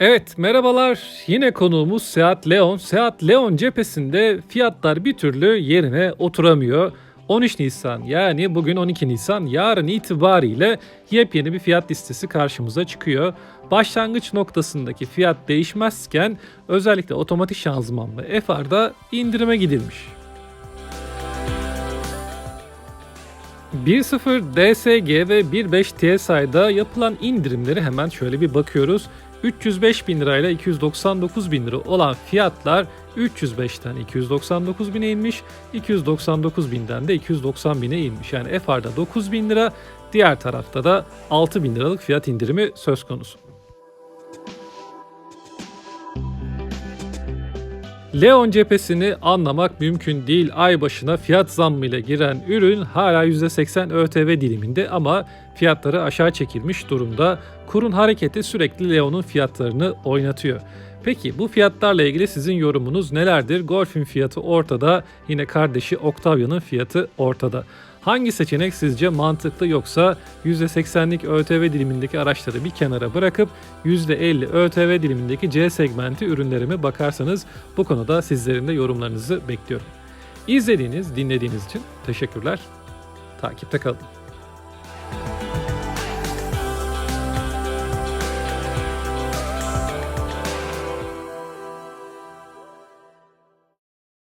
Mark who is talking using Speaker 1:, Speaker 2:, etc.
Speaker 1: Evet merhabalar yine konuğumuz Seat Leon. Seat Leon cephesinde fiyatlar bir türlü yerine oturamıyor. 13 Nisan yani bugün 12 Nisan yarın itibariyle yepyeni bir fiyat listesi karşımıza çıkıyor. Başlangıç noktasındaki fiyat değişmezken özellikle otomatik şanzımanlı FR'da indirime gidilmiş. 1.0 DSG ve 1.5 TSI'da yapılan indirimleri hemen şöyle bir bakıyoruz. 305 bin lirayla 299 bin lira olan fiyatlar 305'ten 299 bine inmiş, 299 binden de 290 bine inmiş. Yani FR'da 9 bin lira, diğer tarafta da 6 bin liralık fiyat indirimi söz konusu. Leon cephesini anlamak mümkün değil. Ay başına fiyat zammıyla giren ürün hala %80 ÖTV diliminde ama fiyatları aşağı çekilmiş durumda. Kurun hareketi sürekli Leon'un fiyatlarını oynatıyor. Peki bu fiyatlarla ilgili sizin yorumunuz nelerdir? Golf'ün fiyatı ortada, yine kardeşi Octavia'nın fiyatı ortada. Hangi seçenek sizce mantıklı yoksa %80'lik ÖTV dilimindeki araçları bir kenara bırakıp %50 ÖTV dilimindeki C segmenti ürünlerime bakarsanız bu konuda sizlerin de yorumlarınızı bekliyorum. İzlediğiniz, dinlediğiniz için teşekkürler. Takipte kalın.